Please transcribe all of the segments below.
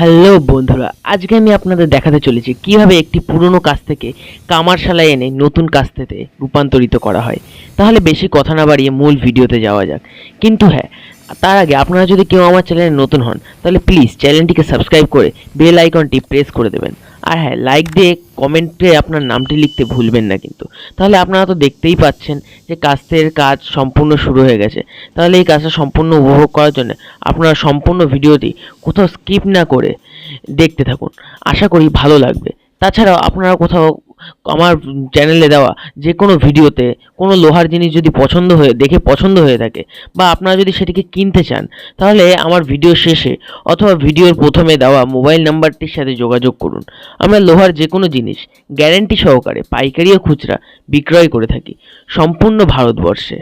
Hello বন্ধুরা, আজকে আমি আপনাদের দেখাতে চলেছি কীভাবে একটি পুরনো কাজ থেকে কামারশালায় এনে নতুন কাস্তেতে রূপান্তরিত করা হয়। তাহলে বেশি কথা না বাড়িয়ে মূল ভিডিওতে যাওয়া যাক। কিন্তু হ্যাঁ তার আগে আপনারা যদি কেউ আমার চ্যানেলে নতুন হন, তাহলে প্লিজ চ্যানেলটিকে সাবস্ক্রাইব করে বেল আইকনটি প্রেস করে দেবেন। আর হ্যাঁ লাইক দিয়ে কমেন্টে আপনার নামটি লিখতে ভুলবেন না কিন্তু। তাহলে আপনারা তো দেখতেই পাচ্ছেন যে কাস্তের কাজ সম্পূর্ণ শুরু হয়ে গেছে। তাহলে এই কাজটা সম্পূর্ণ উপভোগ করার জন্য আপনারা সম্পূর্ণ ভিডিওটি কোথাও স্কিপ না করে দেখতে থাকুন। আশা করি ভালো লাগবে। তাছাড়াও আপনারা কোথাও আমার চ্যানেলে দেওয়া যে কোনো ভিডিওতে কোনো লোহার জিনিস যদি পছন্দ হয়ে, দেখে পছন্দ হয়ে থাকে বা আপনারা যদি সেটিকে কিনতে চান, তাহলে আমার ভিডিও শেষে অথবা ভিডিওর প্রথমে দেওয়া মোবাইল নাম্বারটির সাথে যোগাযোগ করুন। আমরা লোহার যে কোনো জিনিস গ্যারেন্টি সহকারে পাইকারি ও খুচরা বিক্রয় করে থাকি সম্পূর্ণ ভারতবর্ষে।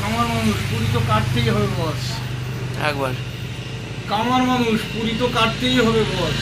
কামার মানুষ পুরী তো কাটতেই হবে বস একবার। কামার মানুষ পুরী তো কাটতেই হবে বস